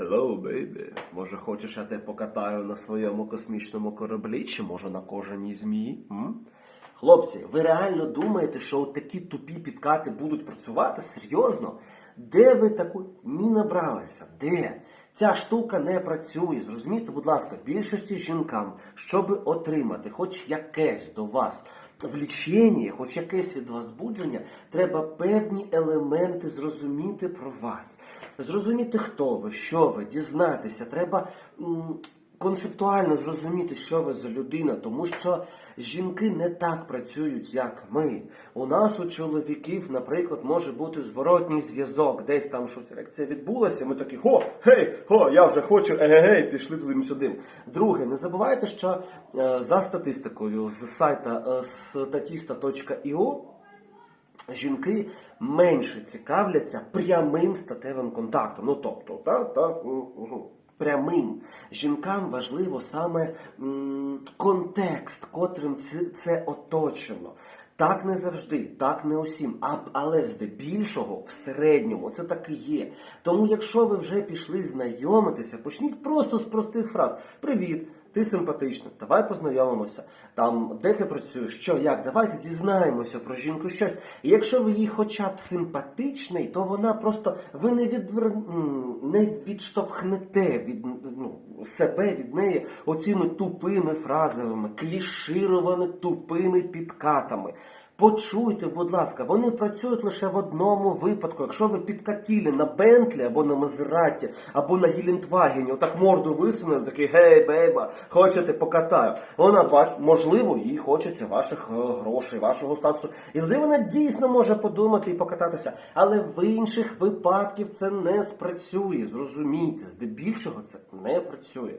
Hello, baby. Може, хочеш, я тебе покатаю на своєму космічному кораблі, чи може на кожаній змії? М? Хлопці, ви реально думаєте, що от такі тупі підкати будуть працювати? Серйозно? Де ви таку ні набралися? Де? Ця штука не працює. Зрозумійте, будь ласка, більшості жінкам, щоб отримати хоч якесь до вас влічення, хоч якесь від вас збудження, треба певні елементи зрозуміти про вас. Зрозуміти, хто ви, що ви, дізнатися. Треба концептуально зрозуміти, що ви за людина, тому що жінки не так працюють, як ми. У нас у чоловіків, наприклад, може бути зворотній зв'язок, десь там щось ерекція відбулася. Ми такі, хо, гей, хо, я вже хочу, егегей, пішли туди сюди. Друге, не забувайте, що е, за статистикою з сайта е, statista.io жінки менше цікавляться прямим статевим контактом. Ну тобто, та, та, м, м, прямим. Жінкам важливо саме м, контекст, котрим це, оточено. Так не завжди, так не усім, а, але здебільшого в середньому це так і є. Тому, якщо ви вже пішли знайомитися, почніть просто з простих фраз: Привіт! Ти симпатична, давай познайомимося. Там, де ти працюєш, що, як, давайте дізнаємося про жінку щось. І якщо ви їй хоча б симпатичний, то вона просто ви не відвер... не відштовхнете від ну, себе від неї оціми тупими фразами, клішированими тупими підкатами. Почуйте, будь ласка, вони працюють лише в одному випадку. Якщо ви підкатіли на Бентлі або на Мазераті, або на Гілендвагені, отак морду висунули, такий гей, бейба, хочете покатаю. Вона бач, можливо, їй хочеться ваших е, грошей, вашого статусу. І тоді вона дійсно може подумати і покататися. Але в інших випадків це не спрацює. Зрозумійте, здебільшого це не працює.